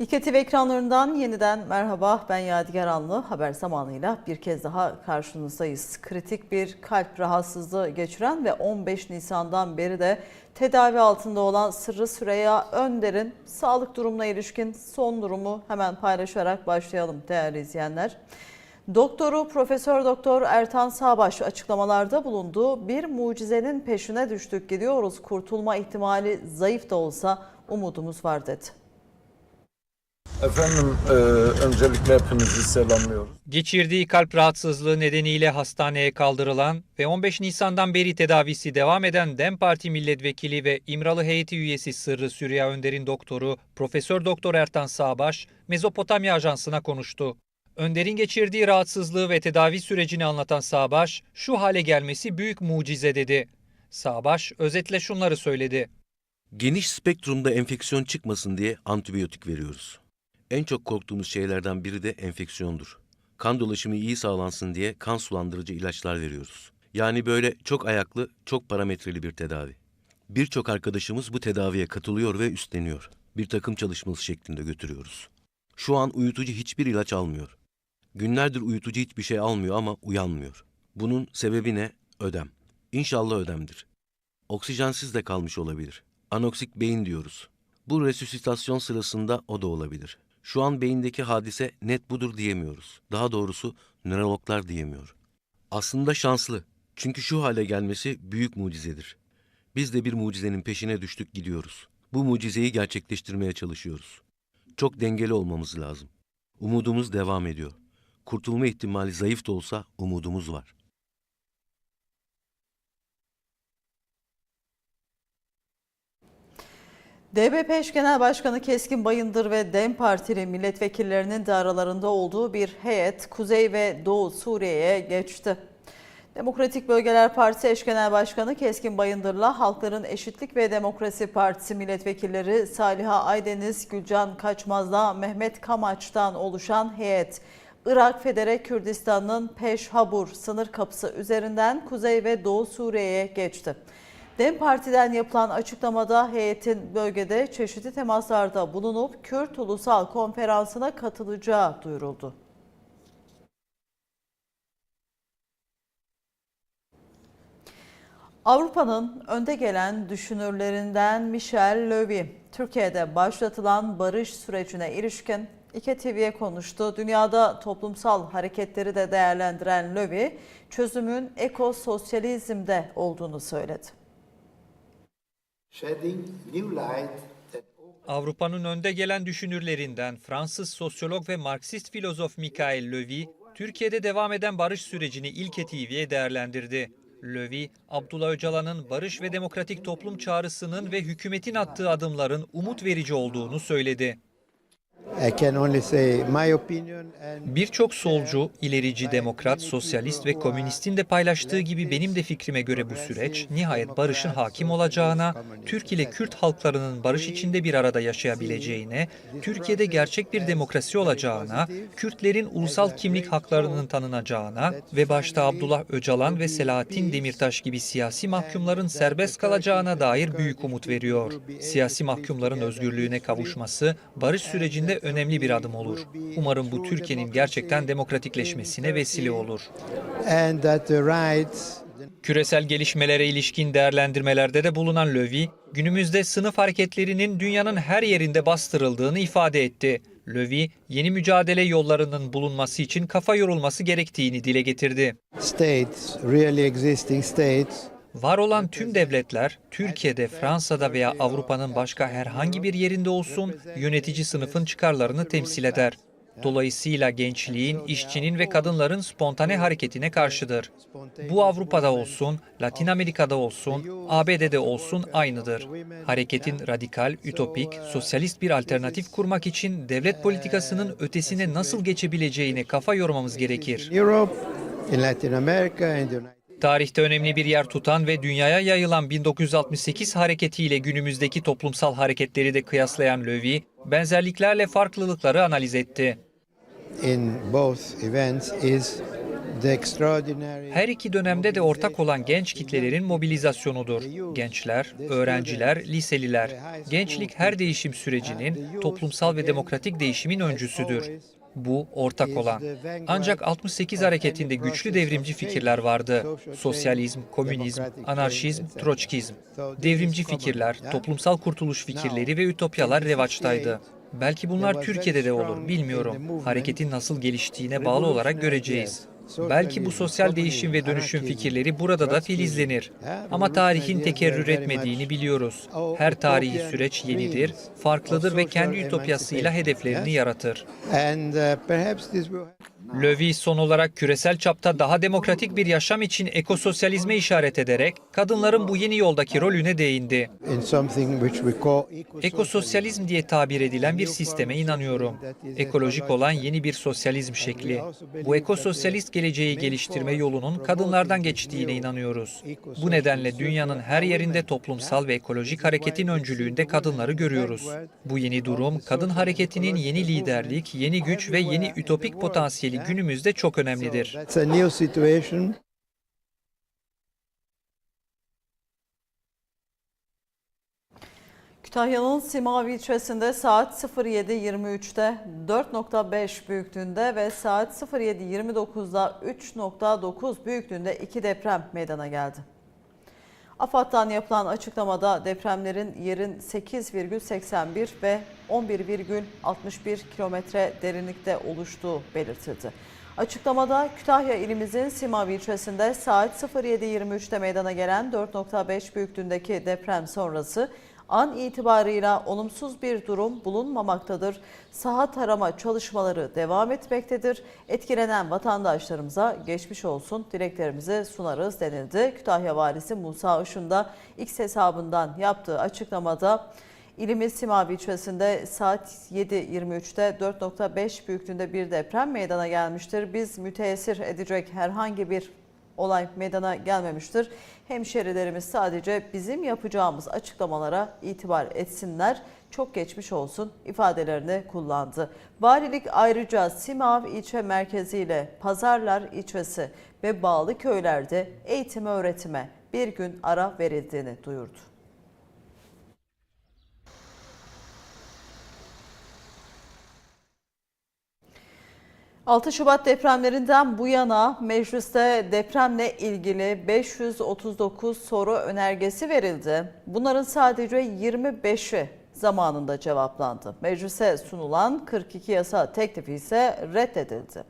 İKTV ekranlarından yeniden merhaba. Ben Yadigar Anlı. Haber zamanıyla bir kez daha karşınızdayız. Kritik bir kalp rahatsızlığı geçiren ve 15 Nisan'dan beri de tedavi altında olan Sırrı Süreyya Önder'in sağlık durumuna ilişkin son durumu hemen paylaşarak başlayalım değerli izleyenler. Doktoru Profesör Doktor Ertan Sağbaş açıklamalarda bulundu. Bir mucizenin peşine düştük gidiyoruz. Kurtulma ihtimali zayıf da olsa umudumuz var dedi. Efendim e, öncelikle hepinizi selamlıyoruz. Geçirdiği kalp rahatsızlığı nedeniyle hastaneye kaldırılan ve 15 Nisan'dan beri tedavisi devam eden DEM Parti milletvekili ve İmralı heyeti üyesi Sırrı Süreyya Önder'in doktoru Profesör Doktor Ertan Sağbaş, Mezopotamya Ajansı'na konuştu. Önder'in geçirdiği rahatsızlığı ve tedavi sürecini anlatan Sağbaş, şu hale gelmesi büyük mucize dedi. Sağbaş özetle şunları söyledi. Geniş spektrumda enfeksiyon çıkmasın diye antibiyotik veriyoruz. En çok korktuğumuz şeylerden biri de enfeksiyondur. Kan dolaşımı iyi sağlansın diye kan sulandırıcı ilaçlar veriyoruz. Yani böyle çok ayaklı, çok parametreli bir tedavi. Birçok arkadaşımız bu tedaviye katılıyor ve üstleniyor. Bir takım çalışması şeklinde götürüyoruz. Şu an uyutucu hiçbir ilaç almıyor. Günlerdir uyutucu hiçbir şey almıyor ama uyanmıyor. Bunun sebebi ne? Ödem. İnşallah ödemdir. Oksijensiz de kalmış olabilir. Anoksik beyin diyoruz. Bu resüsitasyon sırasında o da olabilir. Şu an beyindeki hadise net budur diyemiyoruz. Daha doğrusu nörologlar diyemiyor. Aslında şanslı. Çünkü şu hale gelmesi büyük mucizedir. Biz de bir mucizenin peşine düştük gidiyoruz. Bu mucizeyi gerçekleştirmeye çalışıyoruz. Çok dengeli olmamız lazım. Umudumuz devam ediyor. Kurtulma ihtimali zayıf da olsa umudumuz var. DBP eş genel başkanı Keskin Bayındır ve DEM Partili milletvekillerinin de aralarında olduğu bir heyet Kuzey ve Doğu Suriye'ye geçti. Demokratik Bölgeler Partisi eş genel başkanı Keskin Bayındır'la Halkların Eşitlik ve Demokrasi Partisi milletvekilleri Saliha Aydeniz, Gülcan Kaçmaz'la Mehmet Kamaç'tan oluşan heyet Irak Federe Kürdistan'ın Peşhabur sınır kapısı üzerinden Kuzey ve Doğu Suriye'ye geçti. DEM Parti'den yapılan açıklamada heyetin bölgede çeşitli temaslarda bulunup Kürt Ulusal Konferansı'na katılacağı duyuruldu. Avrupa'nın önde gelen düşünürlerinden Michel Levy, Türkiye'de başlatılan barış sürecine ilişkin İKE TV'ye konuştu. Dünyada toplumsal hareketleri de değerlendiren Levy, çözümün ekososyalizmde olduğunu söyledi. Avrupa'nın önde gelen düşünürlerinden Fransız sosyolog ve Marksist filozof Michael Levy, Türkiye'de devam eden barış sürecini İlke TV'ye değerlendirdi. Levy, Abdullah Öcalan'ın barış ve demokratik toplum çağrısının ve hükümetin attığı adımların umut verici olduğunu söyledi. Birçok solcu, ilerici demokrat, sosyalist ve komünistin de paylaştığı gibi benim de fikrime göre bu süreç nihayet barışın hakim olacağına, Türk ile Kürt halklarının barış içinde bir arada yaşayabileceğine, Türkiye'de gerçek bir demokrasi olacağına, Kürtlerin ulusal kimlik haklarının tanınacağına ve başta Abdullah Öcalan ve Selahattin Demirtaş gibi siyasi mahkumların serbest kalacağına dair büyük umut veriyor. Siyasi mahkumların özgürlüğüne kavuşması barış sürecinde önemli bir adım olur. Umarım bu Türkiye'nin gerçekten demokratikleşmesine vesile olur. Küresel gelişmelere ilişkin değerlendirmelerde de bulunan Lövy, günümüzde sınıf hareketlerinin dünyanın her yerinde bastırıldığını ifade etti. Lövy, yeni mücadele yollarının bulunması için kafa yorulması gerektiğini dile getirdi. states, really existing states, Var olan tüm devletler, Türkiye'de, Fransa'da veya Avrupa'nın başka herhangi bir yerinde olsun, yönetici sınıfın çıkarlarını temsil eder. Dolayısıyla gençliğin, işçinin ve kadınların spontane hareketine karşıdır. Bu Avrupa'da olsun, Latin Amerika'da olsun, ABD'de olsun aynıdır. Hareketin radikal, ütopik, sosyalist bir alternatif kurmak için devlet politikasının ötesine nasıl geçebileceğine kafa yormamız gerekir. Tarihte önemli bir yer tutan ve dünyaya yayılan 1968 hareketiyle günümüzdeki toplumsal hareketleri de kıyaslayan Levy, benzerliklerle farklılıkları analiz etti. Her iki dönemde de ortak olan genç kitlelerin mobilizasyonudur. Gençler, öğrenciler, liseliler. Gençlik her değişim sürecinin, toplumsal ve demokratik değişimin öncüsüdür. Bu ortak olan. Ancak 68 hareketinde güçlü devrimci fikirler vardı. Sosyalizm, komünizm, anarşizm, troçkizm. Devrimci fikirler, toplumsal kurtuluş fikirleri ve ütopyalar revaçtaydı. Belki bunlar Türkiye'de de olur, bilmiyorum. Hareketin nasıl geliştiğine bağlı olarak göreceğiz. Belki bu sosyal değişim ve dönüşüm fikirleri burada da filizlenir. Ama tarihin tekerrür etmediğini biliyoruz. Her tarihi süreç yenidir, farklıdır ve kendi ütopyasıyla hedeflerini yaratır. uh, Löwy son olarak küresel çapta daha demokratik bir yaşam için ekososyalizme işaret ederek kadınların bu yeni yoldaki rolüne değindi. Ekososyalizm diye tabir edilen bir sisteme inanıyorum. Ekolojik olan yeni bir sosyalizm şekli. Bu ekososyalist geleceği geliştirme yolunun kadınlardan geçtiğine inanıyoruz. Bu nedenle dünyanın her yerinde toplumsal ve ekolojik hareketin öncülüğünde kadınları görüyoruz. Bu yeni durum, kadın hareketinin yeni liderlik, yeni güç ve yeni ütopik potansiyeli günümüzde çok önemlidir. Kütahya'nın Simavi ilçesinde saat 07.23'te 4.5 büyüklüğünde ve saat 07.29'da 3.9 büyüklüğünde iki deprem meydana geldi. AFAD'dan yapılan açıklamada depremlerin yerin 8,81 ve 11,61 kilometre derinlikte oluştuğu belirtildi. Açıklamada Kütahya ilimizin Simavi ilçesinde saat 07.23'te meydana gelen 4.5 büyüklüğündeki deprem sonrası an itibarıyla olumsuz bir durum bulunmamaktadır. Saha tarama çalışmaları devam etmektedir. Etkilenen vatandaşlarımıza geçmiş olsun dileklerimizi sunarız denildi. Kütahya Valisi Musa Işın da X hesabından yaptığı açıklamada İlimiz Simavi ilçesinde saat 7.23'te 4.5 büyüklüğünde bir deprem meydana gelmiştir. Biz müteessir edecek herhangi bir olay meydana gelmemiştir. Hemşerilerimiz sadece bizim yapacağımız açıklamalara itibar etsinler. Çok geçmiş olsun ifadelerini kullandı. Valilik ayrıca Simav ilçe merkeziyle Pazarlar ilçesi ve bağlı köylerde eğitime öğretime bir gün ara verildiğini duyurdu. 6 Şubat depremlerinden bu yana mecliste depremle ilgili 539 soru önergesi verildi. Bunların sadece 25'i zamanında cevaplandı. Meclise sunulan 42 yasa teklifi ise reddedildi.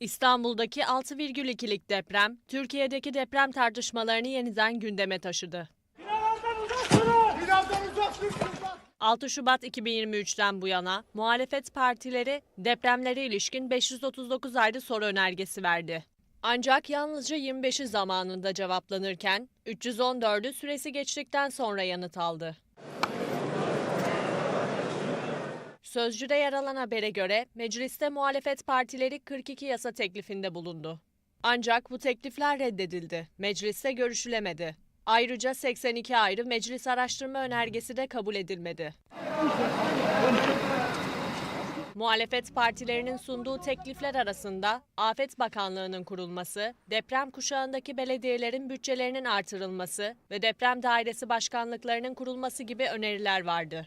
İstanbul'daki 6,2'lik deprem, Türkiye'deki deprem tartışmalarını yeniden gündeme taşıdı. 6 Şubat 2023'ten bu yana muhalefet partileri depremlere ilişkin 539 ayrı soru önergesi verdi. Ancak yalnızca 25'i zamanında cevaplanırken 314'ü süresi geçtikten sonra yanıt aldı. Sözcü'de yer alan habere göre mecliste muhalefet partileri 42 yasa teklifinde bulundu. Ancak bu teklifler reddedildi. Mecliste görüşülemedi. Ayrıca 82 ayrı meclis araştırma önergesi de kabul edilmedi. Muhalefet partilerinin sunduğu teklifler arasında Afet Bakanlığı'nın kurulması, deprem kuşağındaki belediyelerin bütçelerinin artırılması ve deprem dairesi başkanlıklarının kurulması gibi öneriler vardı.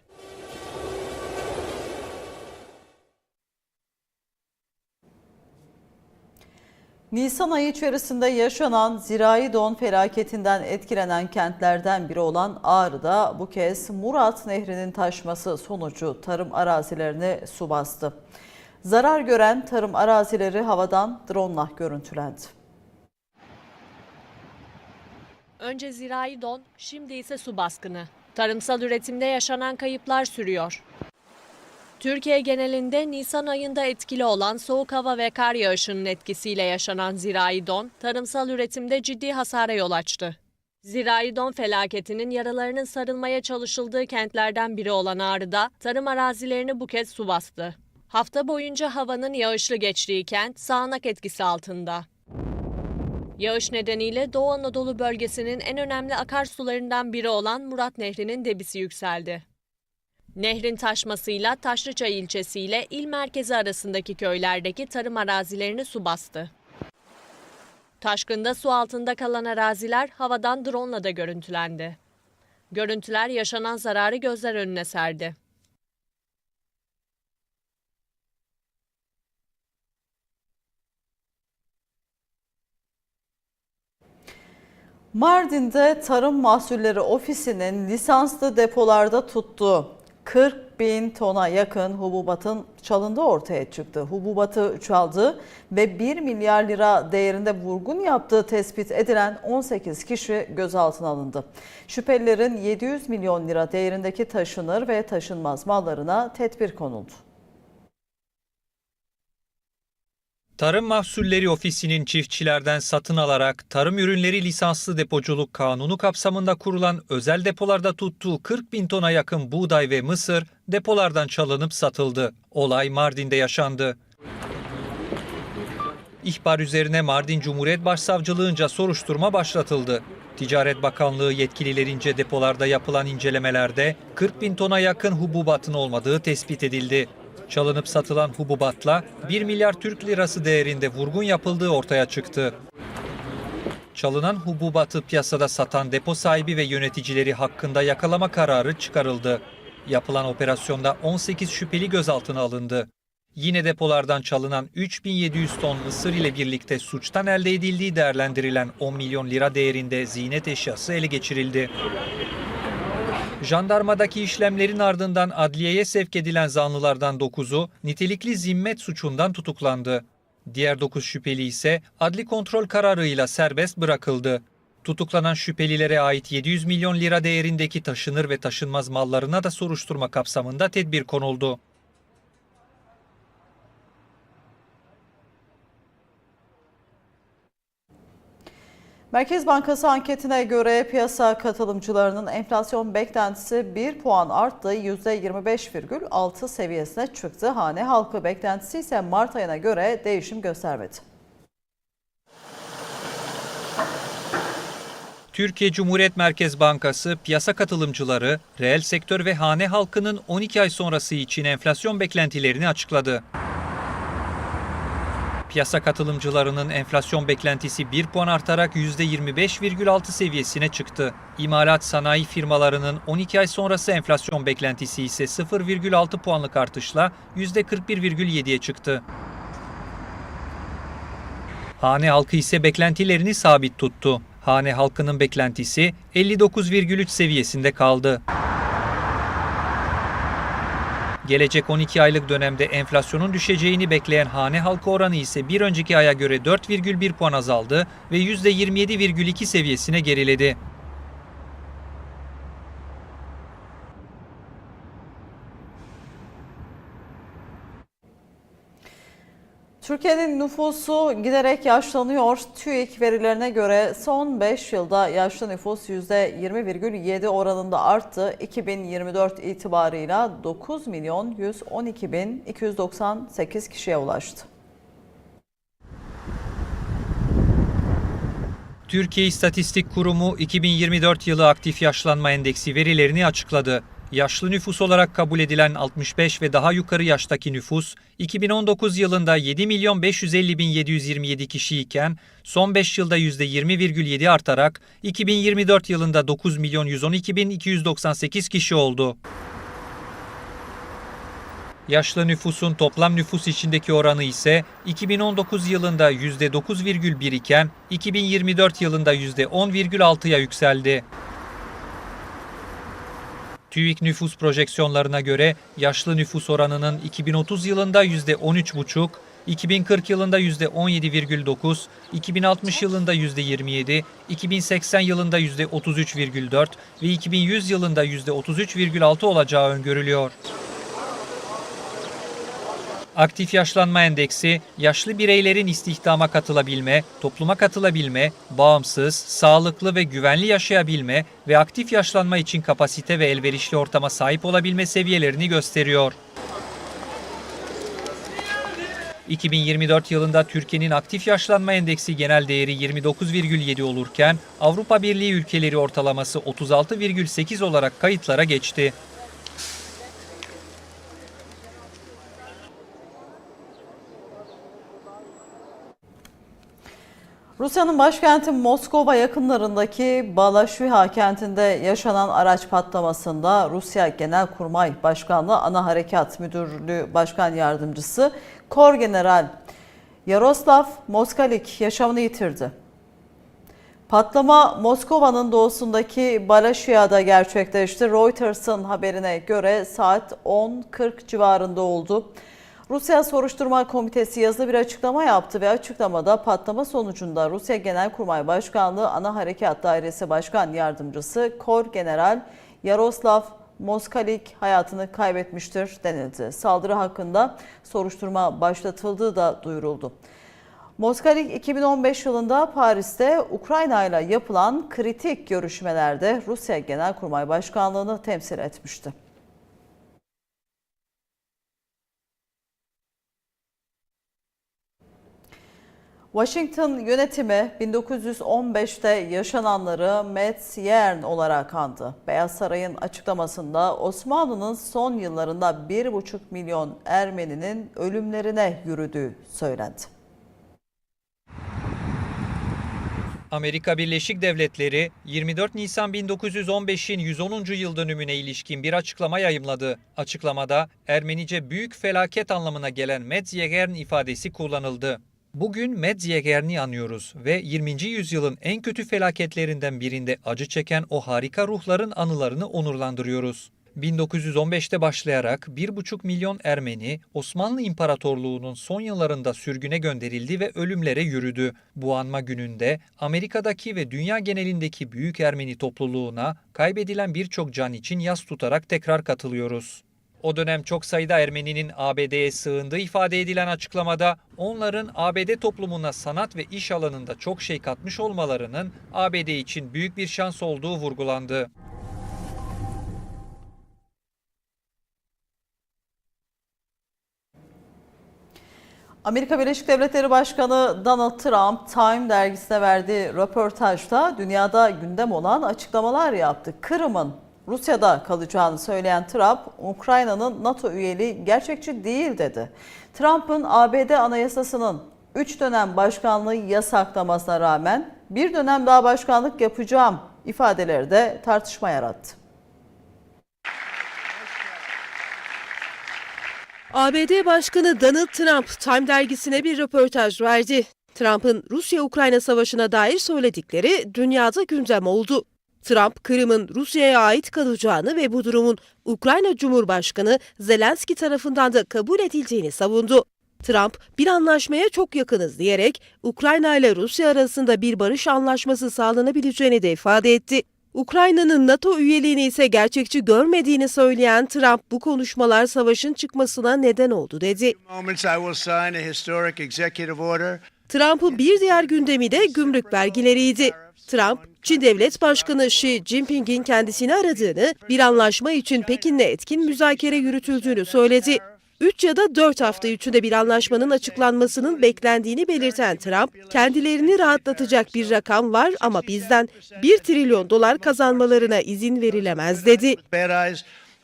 Nisan ayı içerisinde yaşanan zirai don felaketinden etkilenen kentlerden biri olan Ağrı'da bu kez Murat Nehri'nin taşması sonucu tarım arazilerini su bastı. Zarar gören tarım arazileri havadan drone görüntülendi. Önce zirai don, şimdi ise su baskını. Tarımsal üretimde yaşanan kayıplar sürüyor. Türkiye genelinde Nisan ayında etkili olan soğuk hava ve kar yağışının etkisiyle yaşanan zirai don, tarımsal üretimde ciddi hasara yol açtı. Zirai don felaketinin yaralarının sarılmaya çalışıldığı kentlerden biri olan Ağrı'da tarım arazilerini bu kez su bastı. Hafta boyunca havanın yağışlı geçtiği kent sağanak etkisi altında. Yağış nedeniyle Doğu Anadolu bölgesinin en önemli akarsularından biri olan Murat Nehri'nin debisi yükseldi. Nehrin taşmasıyla Taşlıçay ilçesi ile il merkezi arasındaki köylerdeki tarım arazilerini su bastı. Taşkında su altında kalan araziler havadan drone da görüntülendi. Görüntüler yaşanan zararı gözler önüne serdi. Mardin'de Tarım Mahsulleri Ofisi'nin lisanslı depolarda tuttuğu 40 bin tona yakın hububatın çalındığı ortaya çıktı. Hububatı çaldı ve 1 milyar lira değerinde vurgun yaptığı tespit edilen 18 kişi gözaltına alındı. Şüphelilerin 700 milyon lira değerindeki taşınır ve taşınmaz mallarına tedbir konuldu. Tarım Mahsulleri Ofisi'nin çiftçilerden satın alarak tarım ürünleri lisanslı depoculuk kanunu kapsamında kurulan özel depolarda tuttuğu 40 bin tona yakın buğday ve mısır depolardan çalınıp satıldı. Olay Mardin'de yaşandı. İhbar üzerine Mardin Cumhuriyet Başsavcılığınca soruşturma başlatıldı. Ticaret Bakanlığı yetkililerince depolarda yapılan incelemelerde 40 bin tona yakın hububatın olmadığı tespit edildi. Çalınıp satılan hububatla 1 milyar Türk lirası değerinde vurgun yapıldığı ortaya çıktı. Çalınan hububatı piyasada satan depo sahibi ve yöneticileri hakkında yakalama kararı çıkarıldı. Yapılan operasyonda 18 şüpheli gözaltına alındı. Yine depolardan çalınan 3700 ton mısır ile birlikte suçtan elde edildiği değerlendirilen 10 milyon lira değerinde ziynet eşyası ele geçirildi. Jandarmadaki işlemlerin ardından adliyeye sevk edilen zanlılardan 9'u nitelikli zimmet suçundan tutuklandı. Diğer 9 şüpheli ise adli kontrol kararıyla serbest bırakıldı. Tutuklanan şüphelilere ait 700 milyon lira değerindeki taşınır ve taşınmaz mallarına da soruşturma kapsamında tedbir konuldu. Merkez Bankası anketine göre piyasa katılımcılarının enflasyon beklentisi 1 puan arttı, %25,6 seviyesine çıktı. Hane halkı beklentisi ise Mart ayına göre değişim göstermedi. Türkiye Cumhuriyet Merkez Bankası piyasa katılımcıları, reel sektör ve hane halkının 12 ay sonrası için enflasyon beklentilerini açıkladı. Piyasa katılımcılarının enflasyon beklentisi 1 puan artarak %25,6 seviyesine çıktı. İmalat sanayi firmalarının 12 ay sonrası enflasyon beklentisi ise 0,6 puanlık artışla %41,7'ye çıktı. Hane halkı ise beklentilerini sabit tuttu. Hane halkının beklentisi 59,3 seviyesinde kaldı. Gelecek 12 aylık dönemde enflasyonun düşeceğini bekleyen hane halkı oranı ise bir önceki aya göre 4,1 puan azaldı ve %27,2 seviyesine geriledi. Türkiye'nin nüfusu giderek yaşlanıyor. TÜİK verilerine göre son 5 yılda yaşlı nüfus %20,7 oranında arttı. 2024 itibarıyla 9 milyon 112 bin 298 kişiye ulaştı. Türkiye İstatistik Kurumu 2024 yılı aktif yaşlanma endeksi verilerini açıkladı. Yaşlı nüfus olarak kabul edilen 65 ve daha yukarı yaştaki nüfus 2019 yılında 7 milyon 550 bin 727 kişi iken son 5 yılda %20,7 artarak 2024 yılında 9 milyon 112 bin 298 kişi oldu. Yaşlı nüfusun toplam nüfus içindeki oranı ise 2019 yılında %9,1 iken 2024 yılında %10,6'ya yükseldi. TÜİK nüfus projeksiyonlarına göre yaşlı nüfus oranının 2030 yılında %13,5, 2040 yılında %17,9, 2060 yılında %27, 2080 yılında %33,4 ve 2100 yılında %33,6 olacağı öngörülüyor. Aktif yaşlanma endeksi, yaşlı bireylerin istihdama katılabilme, topluma katılabilme, bağımsız, sağlıklı ve güvenli yaşayabilme ve aktif yaşlanma için kapasite ve elverişli ortama sahip olabilme seviyelerini gösteriyor. 2024 yılında Türkiye'nin aktif yaşlanma endeksi genel değeri 29,7 olurken Avrupa Birliği ülkeleri ortalaması 36,8 olarak kayıtlara geçti. Rusya'nın başkenti Moskova yakınlarındaki Balaşviha kentinde yaşanan araç patlamasında Rusya Genelkurmay Başkanlığı Ana Harekat Müdürlüğü Başkan Yardımcısı Kor General Yaroslav Moskalik yaşamını yitirdi. Patlama Moskova'nın doğusundaki Balaşvia'da gerçekleşti. Reuters'ın haberine göre saat 10.40 civarında oldu. Rusya Soruşturma Komitesi yazılı bir açıklama yaptı ve açıklamada patlama sonucunda Rusya Genelkurmay Başkanlığı Ana Harekat Dairesi Başkan Yardımcısı Kor General Yaroslav Moskalik hayatını kaybetmiştir denildi. Saldırı hakkında soruşturma başlatıldığı da duyuruldu. Moskalik 2015 yılında Paris'te Ukrayna ile yapılan kritik görüşmelerde Rusya Genelkurmay Başkanlığı'nı temsil etmişti. Washington yönetimi 1915'te yaşananları Metz Yern olarak andı. Beyaz Saray'ın açıklamasında Osmanlı'nın son yıllarında 1,5 milyon Ermeninin ölümlerine yürüdüğü söylendi. Amerika Birleşik Devletleri 24 Nisan 1915'in 110. yıl dönümüne ilişkin bir açıklama yayımladı. Açıklamada Ermenice büyük felaket anlamına gelen Metzjegern ifadesi kullanıldı. Bugün Metzjegern'i anıyoruz ve 20. yüzyılın en kötü felaketlerinden birinde acı çeken o harika ruhların anılarını onurlandırıyoruz. 1915'te başlayarak 1,5 milyon Ermeni Osmanlı İmparatorluğu'nun son yıllarında sürgüne gönderildi ve ölümlere yürüdü. Bu anma gününde Amerika'daki ve dünya genelindeki büyük Ermeni topluluğuna kaybedilen birçok can için yas tutarak tekrar katılıyoruz. O dönem çok sayıda Ermeninin ABD'ye sığındığı ifade edilen açıklamada onların ABD toplumuna sanat ve iş alanında çok şey katmış olmalarının ABD için büyük bir şans olduğu vurgulandı. Amerika Birleşik Devletleri Başkanı Donald Trump Time dergisine verdiği röportajda dünyada gündem olan açıklamalar yaptı. Kırım'ın Rusya'da kalacağını söyleyen Trump, Ukrayna'nın NATO üyeliği gerçekçi değil dedi. Trump'ın ABD Anayasası'nın 3 dönem başkanlığı yasaklamasına rağmen bir dönem daha başkanlık yapacağım ifadeleri de tartışma yarattı. ABD Başkanı Donald Trump Time dergisine bir röportaj verdi. Trump'ın Rusya-Ukrayna savaşına dair söyledikleri dünyada gündem oldu. Trump, Kırım'ın Rusya'ya ait kalacağını ve bu durumun Ukrayna Cumhurbaşkanı Zelenski tarafından da kabul edileceğini savundu. Trump, bir anlaşmaya çok yakınız diyerek Ukrayna ile Rusya arasında bir barış anlaşması sağlanabileceğini de ifade etti. Ukrayna'nın NATO üyeliğini ise gerçekçi görmediğini söyleyen Trump bu konuşmalar savaşın çıkmasına neden oldu dedi. Trump'ın bir diğer gündemi de gümrük vergileriydi. Trump, Çin Devlet Başkanı Xi Jinping'in kendisini aradığını, bir anlaşma için Pekin'le etkin müzakere yürütüldüğünü söyledi. 3 ya da 4 hafta içinde bir anlaşmanın açıklanmasının beklendiğini belirten Trump, kendilerini rahatlatacak bir rakam var ama bizden 1 trilyon dolar kazanmalarına izin verilemez dedi.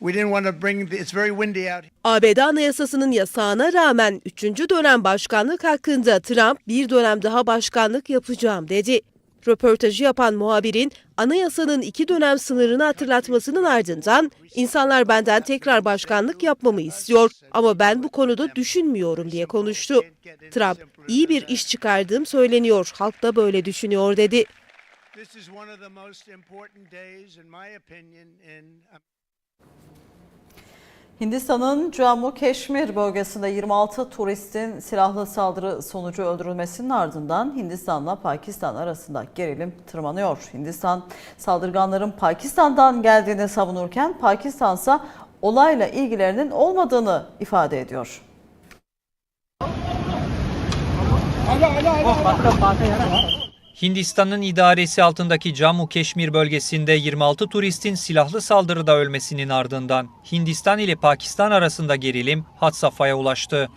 Bad eyes. We didn't want to bring the, it's very windy out here. ABD Anayasası'nın yasağına rağmen 3. dönem başkanlık hakkında Trump bir dönem daha başkanlık yapacağım dedi. Röportajı yapan muhabirin anayasanın iki dönem sınırını hatırlatmasının ardından insanlar benden tekrar başkanlık yapmamı istiyor ama ben bu konuda düşünmüyorum diye konuştu. Trump iyi bir iş çıkardığım söyleniyor halk da böyle düşünüyor dedi. Hindistan'ın Jammu Keşmir bölgesinde 26 turistin silahlı saldırı sonucu öldürülmesinin ardından Hindistan'la Pakistan arasında gerilim tırmanıyor. Hindistan saldırganların Pakistan'dan geldiğini savunurken Pakistan ise olayla ilgilerinin olmadığını ifade ediyor. Hindistan'ın idaresi altındaki Jammu Keşmir bölgesinde 26 turistin silahlı saldırıda ölmesinin ardından Hindistan ile Pakistan arasında gerilim had safhaya ulaştı.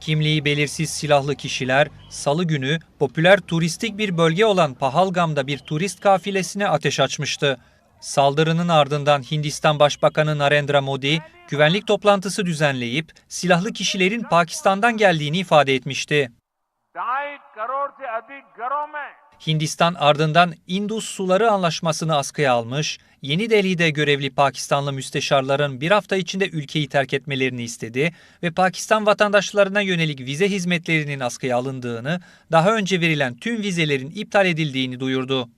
Kimliği belirsiz silahlı kişiler salı günü popüler turistik bir bölge olan Pahalgam'da bir turist kafilesine ateş açmıştı. Saldırının ardından Hindistan Başbakanı Narendra Modi güvenlik toplantısı düzenleyip silahlı kişilerin Pakistan'dan geldiğini ifade etmişti. Hindistan ardından Indus Suları Anlaşması'nı askıya almış, Yeni Delhi'de görevli Pakistanlı müsteşarların bir hafta içinde ülkeyi terk etmelerini istedi ve Pakistan vatandaşlarına yönelik vize hizmetlerinin askıya alındığını, daha önce verilen tüm vizelerin iptal edildiğini duyurdu.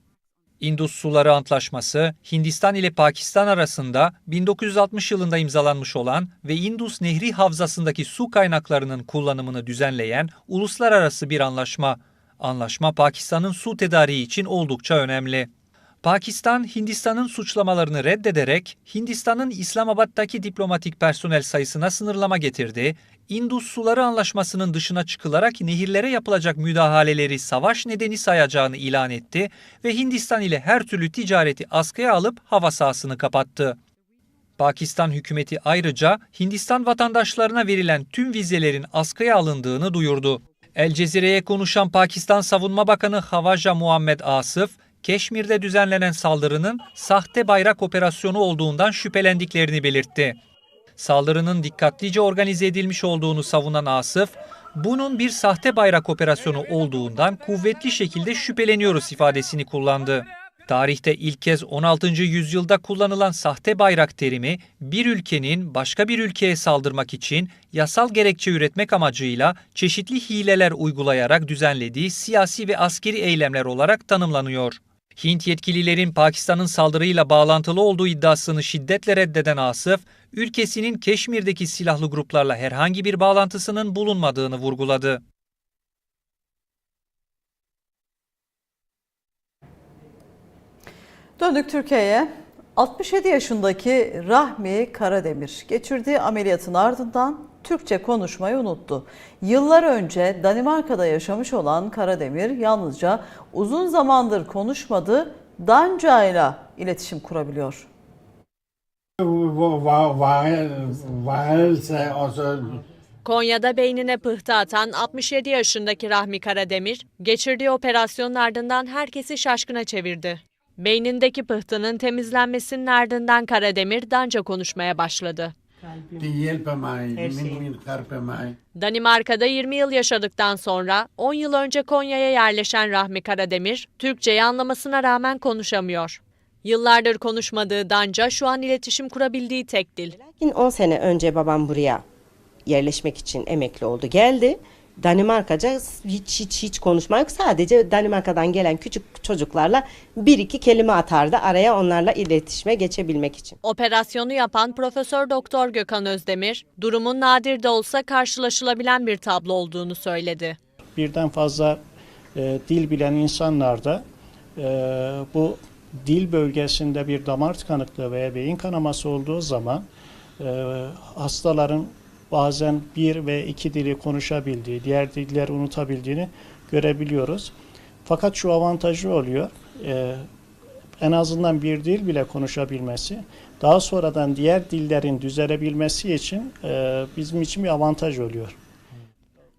Indus Suları Antlaşması, Hindistan ile Pakistan arasında 1960 yılında imzalanmış olan ve Indus Nehri Havzası'ndaki su kaynaklarının kullanımını düzenleyen uluslararası bir anlaşma. Anlaşma Pakistan'ın su tedariği için oldukça önemli. Pakistan, Hindistan'ın suçlamalarını reddederek Hindistan'ın İslamabad'daki diplomatik personel sayısına sınırlama getirdi, Indus Suları Anlaşması'nın dışına çıkılarak nehirlere yapılacak müdahaleleri savaş nedeni sayacağını ilan etti ve Hindistan ile her türlü ticareti askıya alıp hava sahasını kapattı. Pakistan hükümeti ayrıca Hindistan vatandaşlarına verilen tüm vizelerin askıya alındığını duyurdu. El Cezire'ye konuşan Pakistan Savunma Bakanı Havaja Muhammed Asif, Keşmir'de düzenlenen saldırının sahte bayrak operasyonu olduğundan şüphelendiklerini belirtti. Saldırının dikkatlice organize edilmiş olduğunu savunan Asif, bunun bir sahte bayrak operasyonu olduğundan kuvvetli şekilde şüpheleniyoruz ifadesini kullandı. Tarihte ilk kez 16. yüzyılda kullanılan sahte bayrak terimi bir ülkenin başka bir ülkeye saldırmak için yasal gerekçe üretmek amacıyla çeşitli hileler uygulayarak düzenlediği siyasi ve askeri eylemler olarak tanımlanıyor. Hint yetkililerin Pakistan'ın saldırıyla bağlantılı olduğu iddiasını şiddetle reddeden Asif, ülkesinin Keşmir'deki silahlı gruplarla herhangi bir bağlantısının bulunmadığını vurguladı. Döndük Türkiye'ye. 67 yaşındaki Rahmi Karademir geçirdiği ameliyatın ardından Türkçe konuşmayı unuttu. Yıllar önce Danimarka'da yaşamış olan Karademir yalnızca uzun zamandır konuşmadığı Danca ile iletişim kurabiliyor. Konya'da beynine pıhtı atan 67 yaşındaki Rahmi Karademir, geçirdiği operasyonun ardından herkesi şaşkına çevirdi. Beynindeki pıhtının temizlenmesinin ardından Karademir danca konuşmaya başladı. Danimarka'da 20 yıl yaşadıktan sonra 10 yıl önce Konya'ya yerleşen Rahmi Karademir, Türkçeyi anlamasına rağmen konuşamıyor. Yıllardır konuşmadığı Danca şu an iletişim kurabildiği tek dil. Lakin 10 sene önce babam buraya yerleşmek için emekli oldu. Geldi. Danimarkaca hiç hiç hiç konuşma yok. Sadece Danimarka'dan gelen küçük çocuklarla bir iki kelime atardı araya onlarla iletişime geçebilmek için. Operasyonu yapan Profesör Doktor Gökhan Özdemir, durumun nadir de olsa karşılaşılabilen bir tablo olduğunu söyledi. birden fazla e, dil bilen insanlarda e, bu dil bölgesinde bir damar tıkanıklığı veya beyin kanaması olduğu zaman e, hastaların bazen bir ve iki dili konuşabildiği, diğer dilleri unutabildiğini görebiliyoruz. Fakat şu avantajı oluyor, e, en azından bir dil bile konuşabilmesi, daha sonradan diğer dillerin düzelebilmesi için e, bizim için bir avantaj oluyor.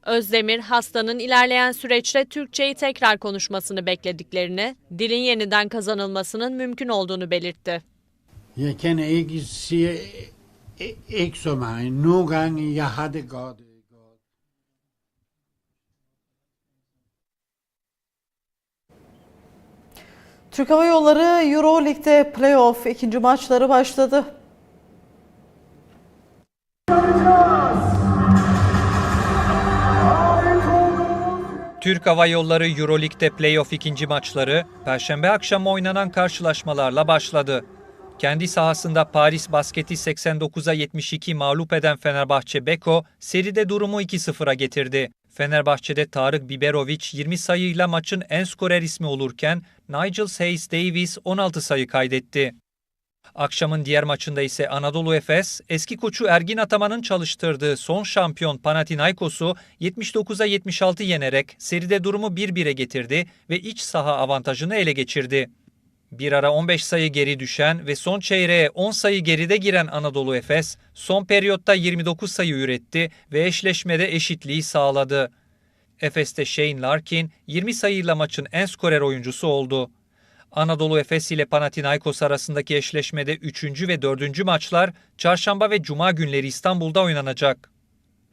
Özdemir, hastanın ilerleyen süreçte Türkçeyi tekrar konuşmasını beklediklerini, dilin yeniden kazanılmasının mümkün olduğunu belirtti. Jeg kan Türk Hava Yolları Euro Lig'de playoff ikinci maçları başladı. Türk Hava Yolları Euroleague'de playoff ikinci maçları Perşembe akşamı oynanan karşılaşmalarla başladı. Kendi sahasında Paris Basket'i 89'a 72 mağlup eden Fenerbahçe Beko seride durumu 2-0'a getirdi. Fenerbahçe'de Tarık Biberovic 20 sayıyla maçın en skorer ismi olurken Nigel Hayes Davis 16 sayı kaydetti. Akşamın diğer maçında ise Anadolu Efes, eski koçu Ergin Ataman'ın çalıştırdığı son şampiyon Panathinaikos'u 79'a 76 yenerek seride durumu 1-1'e getirdi ve iç saha avantajını ele geçirdi. Bir ara 15 sayı geri düşen ve son çeyreğe 10 sayı geride giren Anadolu Efes, son periyotta 29 sayı üretti ve eşleşmede eşitliği sağladı. Efes'te Shane Larkin 20 sayıyla maçın en skorer oyuncusu oldu. Anadolu Efes ile Panathinaikos arasındaki eşleşmede 3. ve 4. maçlar çarşamba ve cuma günleri İstanbul'da oynanacak.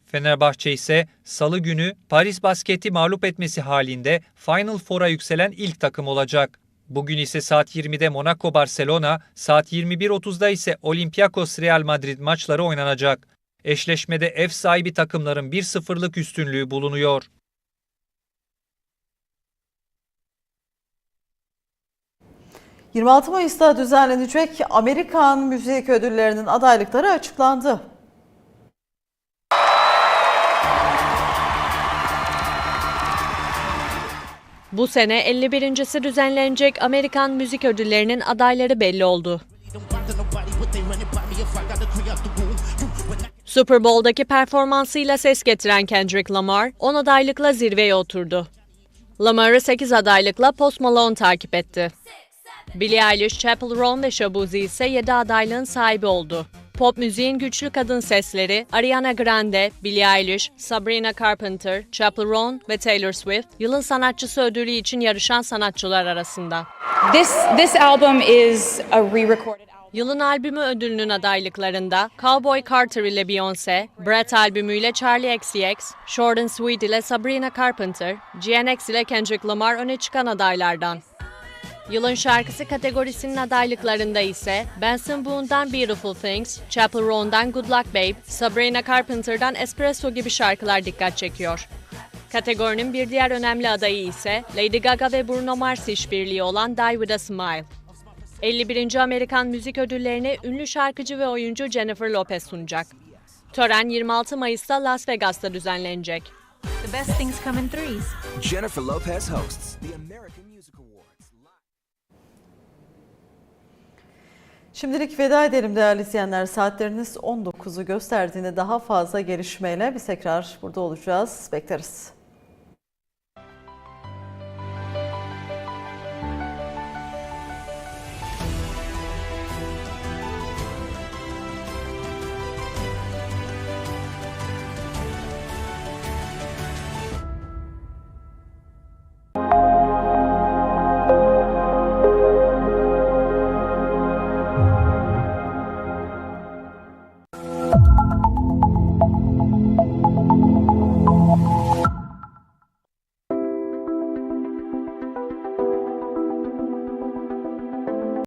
Fenerbahçe ise salı günü Paris Basket'i mağlup etmesi halinde Final Four'a yükselen ilk takım olacak. Bugün ise saat 20'de Monaco Barcelona, saat 21.30'da ise Olympiakos Real Madrid maçları oynanacak. Eşleşmede ev sahibi takımların 1-0'lık üstünlüğü bulunuyor. ...26 Mayıs'ta düzenlenecek Amerikan Müzik Ödülleri'nin adaylıkları açıklandı. Bu sene 51.si düzenlenecek Amerikan Müzik Ödülleri'nin adayları belli oldu. Super Bowl'daki performansıyla ses getiren Kendrick Lamar 10 adaylıkla zirveye oturdu. Lamar'ı 8 adaylıkla Post Malone takip etti. Billie Eilish, Chapel Roan ve Shabuzi ise 7 adaylığın sahibi oldu. Pop müziğin güçlü kadın sesleri Ariana Grande, Billie Eilish, Sabrina Carpenter, Chapel Roan ve Taylor Swift, yılın sanatçısı ödülü için yarışan sanatçılar arasında. This this album is a re-recorded. Yılın albümü ödülünün adaylıklarında Cowboy Carter ile Beyoncé, Brett albümüyle Charlie XCX, Short and Sweet ile Sabrina Carpenter, GNX ile Kendrick Lamar öne çıkan adaylardan. Yılın şarkısı kategorisinin adaylıklarında ise Benson Boone'dan Beautiful Things, Chapel Roan'dan Good Luck Babe, Sabrina Carpenter'dan Espresso gibi şarkılar dikkat çekiyor. Kategorinin bir diğer önemli adayı ise Lady Gaga ve Bruno Mars işbirliği olan Die With A Smile. 51. Amerikan Müzik Ödülleri'ni ünlü şarkıcı ve oyuncu Jennifer Lopez sunacak. Tören 26 Mayıs'ta Las Vegas'ta düzenlenecek. The best things come in threes. Jennifer Lopez hosts the American Music Awards. Şimdilik veda edelim değerli izleyenler. Saatleriniz 19'u gösterdiğinde daha fazla gelişmeyle biz tekrar burada olacağız. Bekleriz.